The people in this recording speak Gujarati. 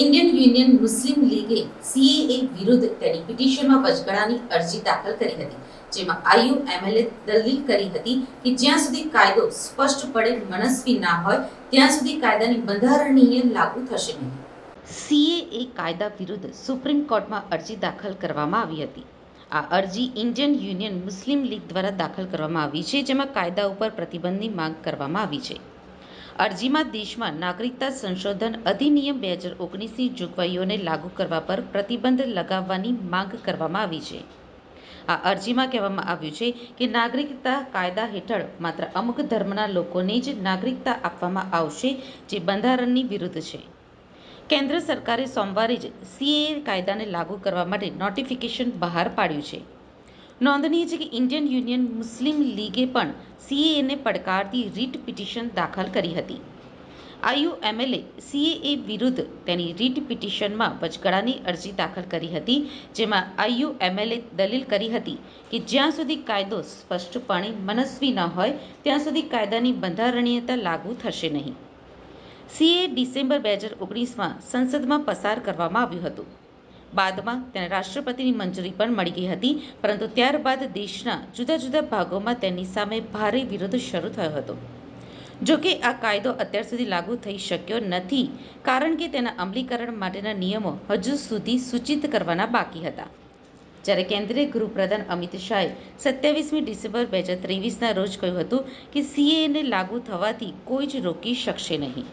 ઇન્ડિયન યુનિયન મુસ્લિમ લીગે સીએએ વિરુદ્ધ તેની પિટિશનમાં વચગાળાની અરજી દાખલ કરી હતી, જેમાં આઈયુએમએલએ દલીલ કરી હતી કે જ્યાં સુધી કાયદો સ્પષ્ટપણે મનસ્વી ના હોય, ત્યાં સુધી કાયદાની બંધારણીય લાગુ થશે નહીં. સીએએ કાયદા વિરુદ્ધ સુપ્રીમ કોર્ટમાં અરજી દાખલ કરવામાં આવી હતી. આ અરજી ઇન્ડિયન યુનિયન મુસ્લિમ લીગ દ્વારા દાખલ કરવામાં આવી છે, જેમાં કાયદા ઉપર પ્રતિબંધની માંગ કરવામાં આવી છે. અરજીમાં દેશમાં નાગરિકતા સંશોધન અધિનિયમ બે હજાર ઓગણીસની જોગવાઈઓને લાગુ કરવા પર પ્રતિબંધ લગાવવાની માંગ કરવામાં આવી છે. આ અરજીમાં કહેવામાં આવ્યું છે કે નાગરિકતા કાયદા હેઠળ માત્ર અમુક ધર્મના લોકોને જ નાગરિકતા આપવામાં આવશે જે બંધારણની વિરુદ્ધ છે. કેન્દ્ર સરકારે સોમવારે જ સીએએ કાયદાને લાગુ કરવા માટે નોટિફિકેશન બહાર પાડ્યું છે. નોંધનીય છે કે ઇન્ડિયન યુનિયન મુસ્લિમ લીગે પણ સીએએને પડકારતી રીટ પિટિશન દાખલ કરી હતી. આઈયુએમએલએ સીએએ વિરુદ્ધ તેની રીટ પિટિશનમાં વચગાળાની અરજી દાખલ કરી હતી, જેમાં આઈયુએમએલએ દલીલ કરી હતી કે જ્યાં સુધી કાયદો સ્પષ્ટપણે મનસ્વી ન હોય, ત્યાં સુધી કાયદાની બંધારણીયતા લાગુ થશે નહીં. સીએ ડિસેમ્બર બે હજાર ઓગણીસમાં સંસદમાં પસાર કરવામાં આવ્યું હતું. બાદમાં તેને રાષ્ટ્રપતિની મંજૂરી પણ મળી ગઈ હતી. પરંતુ ત્યારબાદ દેશના જુદા જુદા ભાગોમાં તેની સામે ભારે વિરોધ શરૂ થયો હતો. જો કે આ કાયદો અત્યાર સુધી લાગુ થઈ શક્યો નથી, કારણ કે તેના અમલીકરણ માટેના નિયમો હજુ સુધી સૂચિત કરવાના બાકી હતા. જ્યારે કેન્દ્રીય ગૃહપ્રધાન અમિત શાહે સત્યાવીસમી ડિસેમ્બર બે હજાર ત્રેવીસના રોજ કહ્યું હતું કે સીએએને લાગુ થવાથી કોઈ જ રોકી શકશે નહીં.